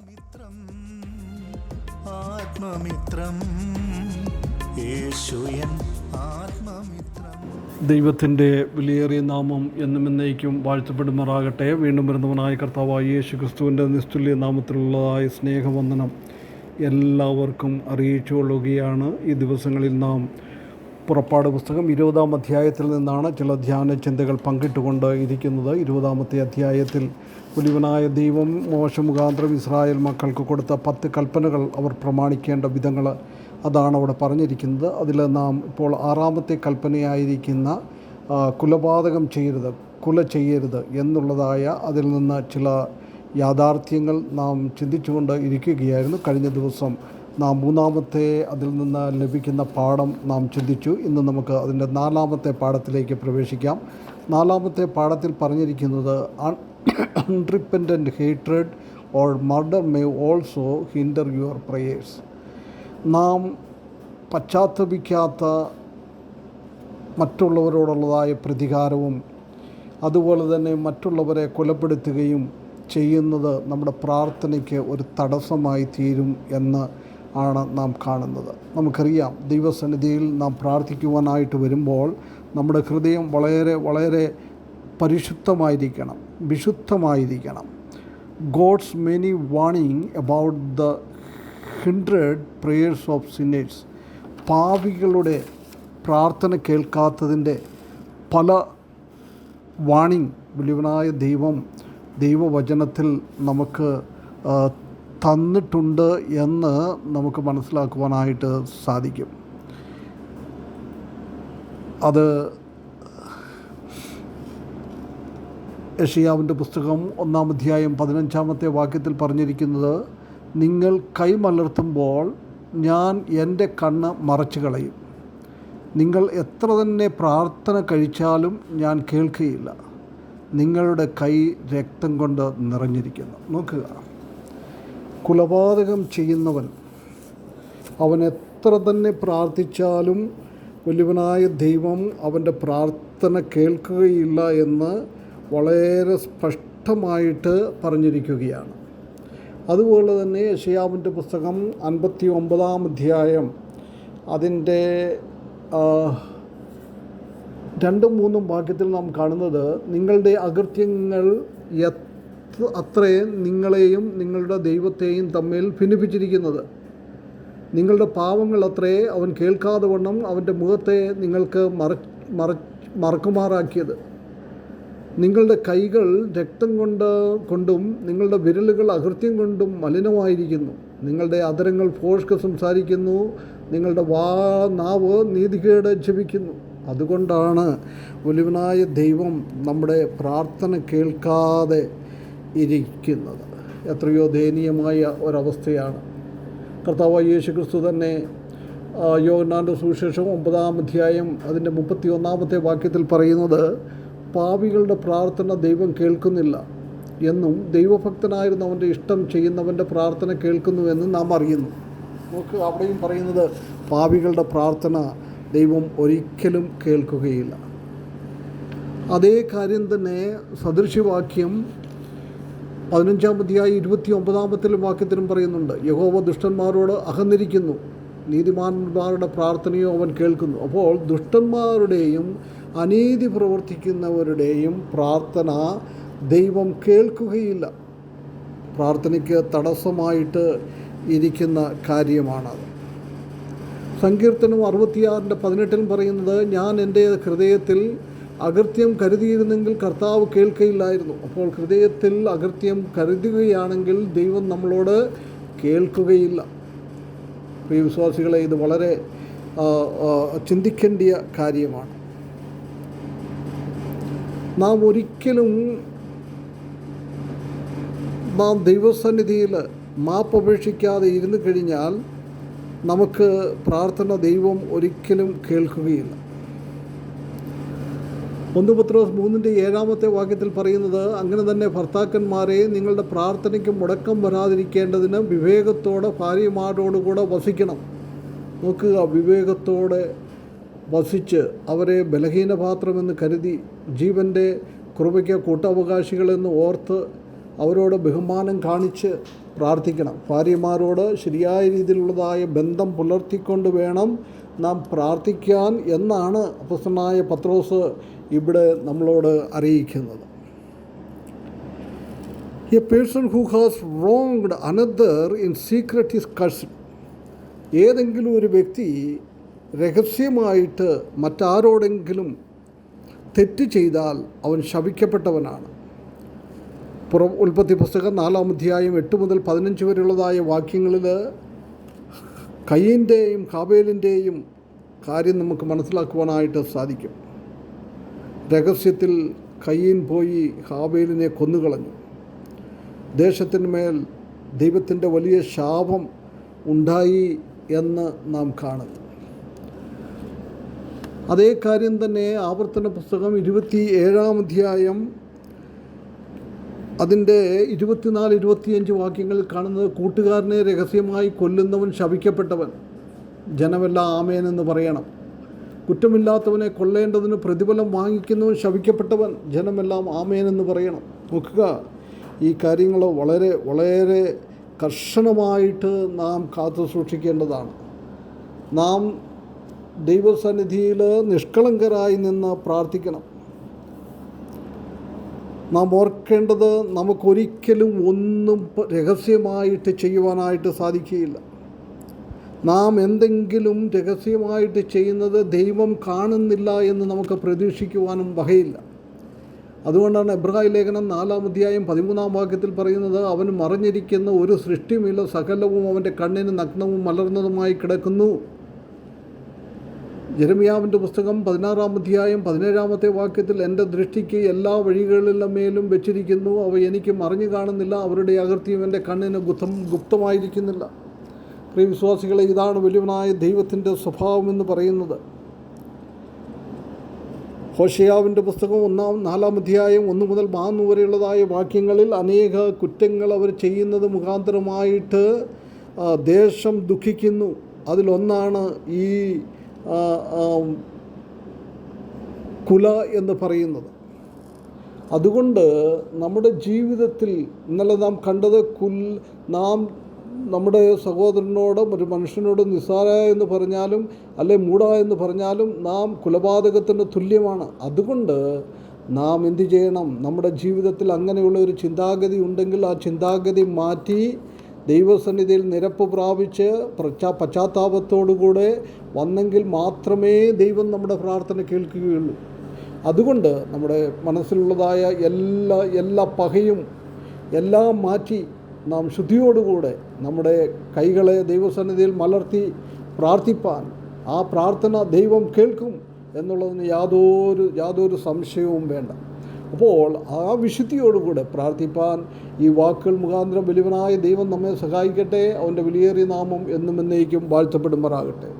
ആത്മമിത്രം ആത്മമിത്രം. യേശുയൻ ആത്മമിത്രം. ദൈവത്തിന്റെ വിലയേറിയ നാമം എന്നും എന്നേക്കും വാഴ്ത്തപ്പെടുമാറാകട്ടെ. വീണ്ടും വരുന്നവനായ കർത്താവായ യേശു ക്രിസ്തുവിന്റെ നിസ്തുല്യ നാമത്തിലുള്ളതായ സ്നേഹവന്ദനം എല്ലാവർക്കും അറിയിച്ചുകൊള്ളുകയാണ് ഈ ദിവസങ്ങളിൽ നാം. പുറപ്പാട് പുസ്തകം ഇരുപതാം അധ്യായത്തിൽ നിന്നാണ് ചില ധ്യാന ചിന്തകൾ പങ്കിട്ടുകൊണ്ട് ഇരിക്കുന്നത്. ഇരുപതാമത്തെ അധ്യായത്തിൽ പുലിവനായ ദൈവം മോശ മുഖാന്തരം ഇസ്രായേൽ മക്കൾക്ക് കൊടുത്ത പത്ത് കൽപ്പനകൾ അവർ പ്രമാണിക്കേണ്ട വിധങ്ങൾ അതാണ് അവിടെ പറഞ്ഞിരിക്കുന്നത്. അതിൽ നാം ഇപ്പോൾ ആറാമത്തെ കൽപ്പനയായിരിക്കുന്ന കുലപാതകം ചെയ്യരുത് കുല ചെയ്യരുത് എന്നുള്ളതായ അതിൽ നിന്ന് ചില യാഥാർത്ഥ്യങ്ങൾ നാം ചിന്തിച്ചുകൊണ്ട് ഇരിക്കുകയായിരുന്നു. കഴിഞ്ഞ ദിവസം നാം മൂന്നാമത്തെ അതിൽ നിന്ന് ലഭിക്കുന്ന പാഠം നാം ചിന്തിച്ചു. ഇന്ന് നമുക്ക് അതിന്റെ നാലാമത്തെ പാഠത്തിലേക്ക് പ്രവേശിക്കാം. നാലാമത്തെ പാഠത്തിൽ പറഞ്ഞിരിക്കുന്നത് unrepentant hatred or murder may also hinder your prayers നാം പശ്ചാത്തപിക്കാത്ത മറ്റുള്ളവരോടുള്ളതായ പ്രതികാരവും അതുപോലെ തന്നെ മറ്റുള്ളവരെ കൊലപ്പെടുത്തുകയും ചെയ്യുന്നത് നമ്മുടെ പ്രാർത്ഥനയ്ക്ക് ഒരു തടസ്സമായി തീരും എന്ന് ആണ് നാം കാണുന്നത്. നമുക്കറിയാം ദൈവസന്നിധിയിൽ നാം പ്രാർത്ഥിക്കുവാനായിട്ട് വരുമ്പോൾ നമ്മുടെ ഹൃദയം വളരെ വളരെ പരിശുദ്ധമായിരിക്കണം വിശുദ്ധമായിരിക്കണം. God's many warning about the hundred prayers of sinners പാവികളുടെ പ്രാർത്ഥന കേൾക്കാത്തതിന്റെ പല വാണിംഗ് വലിയവനായ ദൈവം ദൈവവചനത്തിൽ നമുക്ക് തന്നിട്ടുണ്ട് എന്ന് നമുക്ക് മനസ്സിലാക്കുവാനായിട്ട് സാധിക്കും. അത് യഷിയാവിന്റെ പുസ്തകം ഒന്നാം അധ്യായം പതിനഞ്ചാമത്തെ വാക്യത്തിൽ പറഞ്ഞിരിക്കുന്നത് നിങ്ങൾ കൈമലർത്തുമ്പോൾ ഞാൻ എന്റെ കണ്ണ് മറച്ചു കളയും നിങ്ങൾ എത്ര തന്നെ പ്രാർത്ഥന കഴിച്ചാലും ഞാൻ കേൾക്കുകയില്ല നിങ്ങളുടെ കൈ രക്തം കൊണ്ട് നിറഞ്ഞിരിക്കുന്നു. നോക്കുക. കുലപാതകം ചെയ്യുന്നവൻ അവൻ എത്ര തന്നെ പ്രാർത്ഥിച്ചാലും വലിയവനായ ദൈവം അവന്റെ പ്രാർത്ഥന കേൾക്കുകയില്ല എന്ന് വളരെ സ്പഷ്ടമായിട്ട് പറഞ്ഞിരിക്കുകയാണ്. അതുപോലെ തന്നെ യശയാവിന്റെ പുസ്തകം അൻപത്തി ഒമ്പതാം അധ്യായം അതിന്റെ രണ്ടും മൂന്നും വാക്യത്തിൽ നാം കാണുന്നത് നിങ്ങളുടെ അകൃത്യങ്ങൾ എത്ര അത്രയും നിങ്ങളെയും നിങ്ങളുടെ ദൈവത്തെയും തമ്മിൽ ഭിന്നിപ്പിച്ചിരിക്കുന്നത്. നിങ്ങളുടെ പാവങ്ങൾ അത്രയേ അവൻ കേൾക്കാതെ വണ്ണം അവന്റെ മുഖത്തെ നിങ്ങൾക്ക് മറ മറ മറക്കുമാറാക്കിയത്. നിങ്ങളുടെ കൈകൾ രക്തം കൊണ്ട് കൊണ്ടും നിങ്ങളുടെ വിരലുകൾ അകൃത്യം കൊണ്ടും മലിനമായിരിക്കുന്നു. നിങ്ങളുടെ അതരങ്ങൾ ഫോഷ്ക്ക് സംസാരിക്കുന്നു. നിങ്ങളുടെ വാ നാവ് നീതികേട് ജപിക്കുന്നു. അതുകൊണ്ടാണ് ഒലിവനായ ദൈവം നമ്മുടെ പ്രാർത്ഥന കേൾക്കാതെ ഇരിക്കുന്നത്. എത്രയോ ദയനീയമായ ഒരവസ്ഥയാണ്. കർത്താവ് യേശു ക്രിസ്തു തന്നെ യോഗനാന്റെ സുവിശേഷം ഒമ്പതാം അധ്യായം അതിന്റെ മുപ്പത്തി ഒന്നാമത്തെ വാക്യത്തിൽ പറയുന്നത് പാവികളുടെ പ്രാർത്ഥന ദൈവം കേൾക്കുന്നില്ല എന്നും ദൈവഭക്തനായിരുന്നവന്റെ ഇഷ്ടം ചെയ്യുന്നവന്റെ പ്രാർത്ഥന കേൾക്കുന്നുവെന്നും നാം അറിയുന്നു. നമുക്ക് അവിടെയും പറയുന്നത് പാവികളുടെ പ്രാർത്ഥന ദൈവം ഒരിക്കലും കേൾക്കുകയില്ല. അതേ കാര്യം തന്നെ സദൃശ്യവാക്യം പതിനഞ്ചാം അധ്യായം ഇരുപത്തി ഒമ്പതാമത്തിലും വാക്യത്തിലും പറയുന്നുണ്ട് യഹോവ ദുഷ്ടന്മാരോട് അഹന്നിരിക്കുന്നു നീതിമാന്മാരുടെ പ്രാർത്ഥനയോ അവൻ കേൾക്കുന്നു. അപ്പോൾ ദുഷ്ടന്മാരുടെയും അനീതി പ്രവർത്തിക്കുന്നവരുടെയും പ്രാർത്ഥന ദൈവം കേൾക്കുകയില്ല. പ്രാർത്ഥനയ്ക്ക് തടസ്സമായിട്ട് ഇരിക്കുന്ന കാര്യമാണത് സങ്കീർത്തനം അറുപത്തിയാറിന്റെ പതിനെട്ടിലും പറയുന്നത് ഞാൻ എന്റെ ഹൃദയത്തിൽ അകൃത്യം കരുതിയിരുന്നെങ്കിൽ കർത്താവ് കേൾക്കയില്ലായിരുന്നു. അപ്പോൾ ഹൃദയത്തിൽ അകൃത്യം കരുതുകയാണെങ്കിൽ ദൈവം നമ്മളോട് കേൾക്കുകയില്ല. പ്രിയ വിശ്വാസികളെ ഇത് വളരെ ചിന്തിക്കേണ്ടിയ കാര്യമാണ്. നാം ഒരിക്കലും നാം ദൈവസന്നിധിയിൽ മാപ്പപേക്ഷിക്കാതെ ഇരുന്നു കഴിഞ്ഞാൽ നമുക്ക് പ്രാർത്ഥന ദൈവം ഒരിക്കലും കേൾക്കുകയില്ല. ഒന്ന് പത്രോസ് മൂന്നിന്റെ ഏഴാമത്തെ വാക്യത്തിൽ പറയുന്നത് അങ്ങനെ തന്നെ ഭർത്താക്കന്മാരെ നിങ്ങളുടെ പ്രാർത്ഥനയ്ക്ക് മുടക്കം വരാതിരിക്കേണ്ടതിന് വിവേകത്തോടെ ഭാര്യമാരോടുകൂടെ വസിക്കണം. നോക്കുക വിവേകത്തോടെ വസിച്ച് അവരെ ബലഹീനപാത്രമെന്ന് കരുതി ജീവന്റെ കൃപയ്ക്ക് കൂട്ടവകാശികളെന്ന് ഓർത്ത് അവരോട് ബഹുമാനം കാണിച്ച് പ്രാർത്ഥിക്കണം. ഭാര്യമാരോട് ശരിയായ രീതിയിലുള്ളതായ ബന്ധം പുലർത്തിക്കൊണ്ട് വേണം നാം പ്രാർത്ഥിക്കാൻ എന്നാണ് അപ്പസ്തനായ പത്രോസ് ഇവിടെ നമ്മളോട് അറിയിക്കുന്നത്. A person who has wronged another in secret is cursed ഏതെങ്കിലും ഒരു വ്യക്തി രഹസ്യമായിട്ട് മറ്റാരോടെങ്കിലും തെറ്റ് ചെയ്താൽ അവൻ ശപിക്കപ്പെട്ടവനാണ്. പുറ ഉൽപ്പത്തി പുസ്തകം നാലാം അധ്യായം എട്ട് മുതൽ പതിനഞ്ച് വരെയുള്ളതായ വാക്യങ്ങളിൽ കയ്യന്റെയും കാബേലിന്റെയും കാര്യം നമുക്ക് മനസ്സിലാക്കുവാനായിട്ട് സാധിക്കും. രഹസ്യത്തിൽ കയ്യീൻ പോയി ഹാബേലിനെ കൊന്നുകളഞ്ഞു. ദേശത്തിന്മേൽ ദൈവത്തിന്റെ വലിയ ശാപം ഉണ്ടായി എന്ന് നാം കാണുന്നു. അതേ കാര്യം തന്നെ ആവർത്തന പുസ്തകം ഇരുപത്തി ഏഴാം അധ്യായം അതിന്റെ ഇരുപത്തിനാല് ഇരുപത്തിയഞ്ച് വാക്യങ്ങളിൽ കാണുന്നത് കൂട്ടുകാരനെ രഹസ്യമായി കൊല്ലുന്നവൻ ശപിക്കപ്പെട്ടവൻ. ജനമെല്ലാം ആമേനെന്ന് പറയണം. കുറ്റമില്ലാത്തവനെ കൊല്ലേണ്ടതിന് പ്രതിഫലം വാങ്ങിക്കുന്നവൻ ശവിക്കപ്പെട്ടവൻ ജനമെല്ലാം ആമേനെന്ന് പറയണം. നോക്കുക ഈ കാര്യങ്ങൾ വളരെ വളരെ കർശനമായിട്ട് നാം കാത്തു സൂക്ഷിക്കേണ്ടതാണ്. നാം ദൈവസന്നിധിയിൽ നിഷ്കളങ്കരായി നിന്ന് പ്രാർത്ഥിക്കണം. നാം ഓർക്കേണ്ടത് നമുക്കൊരിക്കലും ഒന്നും രഹസ്യമായിട്ട് ചെയ്യുവാനായിട്ട് സാധിക്കുകയില്ല. നാം എന്തെങ്കിലും രഹസ്യമായിട്ട് ചെയ്യുന്നത് ദൈവം കാണുന്നില്ല എന്ന് നമുക്ക് പ്രതീക്ഷിക്കുവാനും വകയില്ല. അതുകൊണ്ടാണ് എബ്രഹായി ലേഖനം നാലാം അധ്യായം പതിമൂന്നാം വാക്യത്തിൽ പറയുന്നത് അവൻ മറിഞ്ഞിരിക്കുന്ന ഒരു സൃഷ്ടിയുമില്ല സകലവും അവന്റെ കണ്ണിന് നഗ്നവും മലർന്നതുമായി കിടക്കുന്നു. ജെരമിയാവിന്റെ പുസ്തകം പതിനാറാം അധ്യായം പതിനേഴാമത്തെ വാക്യത്തിൽ എന്റെ ദൃഷ്ടിക്ക് എല്ലാ വഴികളിലും മേലും വെച്ചിരിക്കുന്നു അവ എനിക്ക് മറിഞ്ഞു കാണുന്നില്ല അവരുടെ അകൃത്യം എന്റെ കണ്ണിന് ഗുപ്തം ഗുപ്തമായിരിക്കുന്നില്ല. പ്രിയ വിശ്വാസികളെ ഇതാണ് വലിയവനായ ദൈവത്തിന്റെ സ്വഭാവം എന്ന് പറയുന്നത്. ഹോഷയാവിന്റെ പുസ്തകം ഒന്നാം നാലാം അധ്യായം ഒന്ന് മുതൽ മാന്നു വരെയുള്ളതായ വാക്യങ്ങളിൽ അനേക കുറ്റങ്ങൾ അവർ ചെയ്യുന്നത് മുഖാന്തരമായിട്ട് ദേശം ദുഃഖിക്കുന്നു. അതിലൊന്നാണ് ഈ കുല എന്ന് പറയുന്നത്. അതുകൊണ്ട് നമ്മുടെ ജീവിതത്തിൽ ഇന്നലെ നാം കണ്ടത് കുൽ നാം നമ്മുടെ സഹോദരനോടും ഒരു മനുഷ്യനോട് നിസ്സാര എന്ന് പറഞ്ഞാലും അല്ലെ മൂട എന്ന് പറഞ്ഞാലും നാം കുലപാതകത്തിന് തുല്യമാണ്. അതുകൊണ്ട് നാം എന്തു ചെയ്യണം? നമ്മുടെ ജീവിതത്തിൽ അങ്ങനെയുള്ള ഒരു ചിന്താഗതി ഉണ്ടെങ്കിൽ ആ ചിന്താഗതി മാറ്റി ദൈവസന്നിധിയിൽ നിരപ്പ് പ്രാപിച്ച് പ്രച്ചാ പശ്ചാത്താപത്തോടുകൂടെ വന്നെങ്കിൽ മാത്രമേ ദൈവം നമ്മുടെ പ്രാർത്ഥന കേൾക്കുകയുള്ളൂ. അതുകൊണ്ട് നമ്മുടെ മനസ്സിലുള്ളതായ എല്ലാ എല്ലാ പകയും എല്ലാം മാറ്റി നാം ശുദ്ധിയോടുകൂടെ നമ്മുടെ കൈകളെ ദൈവസന്നിധിയിൽ മലർത്തി പ്രാർത്ഥിപ്പാൻ ആ പ്രാർത്ഥന ദൈവം കേൾക്കും എന്നുള്ളതിന് യാതൊരു യാതൊരു സംശയവും വേണ്ട. അപ്പോൾ ആ വിശുദ്ധിയോടുകൂടെ പ്രാർത്ഥിപ്പാൻ ഈ വാക്കുകൾ മുഖാന്തരം വലിയവനായ ദൈവം നമ്മെ സഹായിക്കട്ടെ. അവന്റെ വിലയേറിയ നാമം എന്നും എന്നേക്കും വാഴ്ത്തപ്പെടുമാറാകട്ടെ.